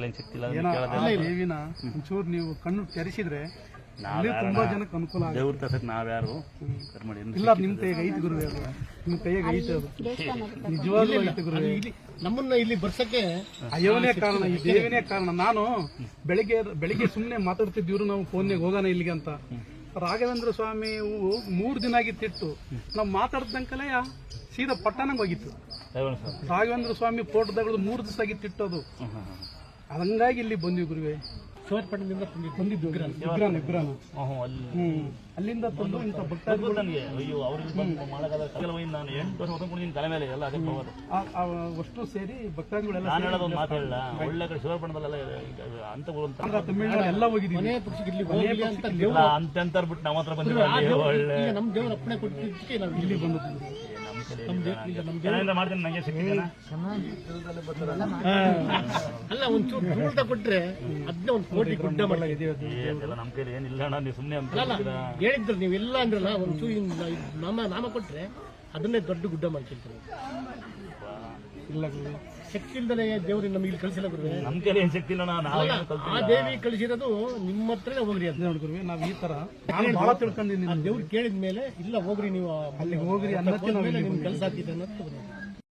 ನಮ್ಗೆಲ್ಲ ಹೆಂಗ್ ಸಿಕ್ತಿಲ್ಲ ಏನೋ ಆ ದೇವಿನ ಒಂಚೂರು ನೀವು ಕಣ್ಣು ತೆರೆಸಿದ್ರೆ ಅಲ್ಲಿ ತುಂಬಾ ಜನಕ್ಕೆ ಅನುಕೂಲ ಆಗುತ್ತೆ. ದೇವ್ರ ತಸಕ್ ನಾವ್ಯಾರು ಇಲ್ಲ ಅದು ನಿಮ್ ಕೈಗೆ ಐತಿ ಗುರುವೆ ಅದು. ನಿಮ್ ಕೈಯಾಗ ಐತೆ ಅದು. ನಿಜವಾಗ್ಲೂ ಐತೆ ಗುರುವೆ. ಇಲ್ಲಿ ನಮ್ಮನ್ನ ಇಲ್ಲಿ ಬರ್ಸಕ್ಕೆ ಅಯ್ಯವನೇ ಕಾರಣ ಈ ದೇವನೇ ಕಾರಣ. ನಾನು ಬೆಳಿಗ್ಗೆ ಬೆಳಿಗ್ಗೆ ಸುಮ್ಮನೆ ಮಾತಾಡ್ತಿದ್ದೀವ್ರು ನಾವು ಫೋನ್ಯಾಗ ಹೋಗೋಣ ಇಲ್ಲಿಗೆ ಅಂತ. ರಾಘವೇಂದ್ರ ಸ್ವಾಮಿ ಹೂವು ಮೂರು ದಿನ ಆಗಿತ್ತಿತ್ತು ನಾವು ಮಾತಾಡ್ದಂಕಲೇ ಸೀದಾ ಪಟ್ಟಣಂಗೆ ಹೋಗಿತ್ತು. ರಾಘವೇಂದ್ರ ಸ್ವಾಮಿ. ಫೋಟೋದಗಳು ಮೂರು ದಿವಸ ಆಗಿತ್ತಿಟ್ಟು ಅದು. ಹಂಗಾಗಿ ಇಲ್ಲಿ ಬಂದ್ವಿ ಗುರುವೆ. ಶಿವಪಟ್ಟಣದಿಂದ ಬಂದಿದ್ದು ವಿಗ್ರಹ ವಿಗ್ರಹ ಹ್ಮ್. ಅಲ್ಲಿಂದ ತಂದು ಇಂಥ ಭಕ್ತಾದಿಗಳು ನನಗೆ ಅಯ್ಯೋ ಅವ್ರಿಗೆ ಮಾಡಕ್ಕಾಗಲ್ಲ ನಾನು ಎಂಟು ವರ್ಷ ಹೊತ್ಕೊಂಡಿದ್ದೀನಿ ತಲೆ ಮೇಲೆ ಎಲ್ಲ ಅದಕ್ಕೆ ಹೋಗೋದು. ಅಷ್ಟು ಸೇರಿ ಭಕ್ತಾದಿಗಳೆಲ್ಲ ನಾನು ಹೇಳೋದು ಒಂದು ಒಳ್ಳೆ ಕಡೆ ಅಂತ ಅಂತ. ತಮಿಳ್ನಾಡು ಎಲ್ಲ ಇಲ್ಲಿ ಅಂತ ಅಂತಂತಾರ ಬಿಟ್ಟು ನಮ್ಮ ಹತ್ರ ಒಳ್ಳೆ ನಮ್ಮ ದೇವರ ಅಪ್ಪಣೆ ಕೊಟ್ಟಿದ್ದಕ್ಕೆ ನಾವು ಇಲ್ಲಿ ಇಲ್ಲಿ. ನಮ್ಮ ಕಡೆ ಏನಾದ್ರು ಮಾಡ್ತೀನಿ ನಂಗೆ ಸಿಗ್ತೀನಿ ಅಲ್ಲ ಒಂಚೂರು ಧೂಳ್ತ ಕೊಟ್ರೆ ಅದನ್ನ ಒಂದು ಕೋಟಿ ಗುಡ್ಡ ಮಾಡಿ ಎಲ್ಲ ನಮ್ಮ ಕೈಲಿ ಏನಿಲ್ಲ ಅಣ್ಣ ನೀವು ಸುಮ್ಮನೆ ಅಂತ ಅಲ್ಲ ನೀವು ಇಲ್ಲ ಅಂದ್ರಲ್ಲ ಒಂಚೂರು ನಾಮ ನಾಮ ಕೊಟ್ರೆ ಅದನ್ನೇ ದೊಡ್ಡ ಗುಡ್ಡ ಮಾಡ್ಕೊಳ್ತಾರೆ ಇಲ್ಲ ಶಕ್ತಿ ಇಲ್ದಲೆ ದೇವ್ರಿ ನಮಗೆ ಇಲ್ಲಿ ಕಳಿಸಿಲ್ಲ ಗುರುವೆ. ಕೈಲಿ ಏನ್ ಅಣ್ಣ ನಾವು ಆ ದೇವಿ ಕಳಿಸಿರೋದು ನಿಮ್ಮ ಹತ್ರನೇ ಹೋಗ್ರಿ ಅಂತ. ನೋಡಿ ನಾವ್ ಈ ತರ ನಾನು ಬಹಳ ತಿಳ್ಕೊಂಡಿದ್ದೀನಿ ದೇವ್ರು ಕೇಳಿದ್ಮೇಲೆ ಇಲ್ಲ ಹೋಗ್ರಿ ನೀವು. ಅಲ್ಲಿ ಹೋಗ್ರಿ ಅನ್ನೋದು ನಿಮ್ಗೆ ಕೆಲಸ ಆಗ್ತಿದೆ ಅನ್ನೋದು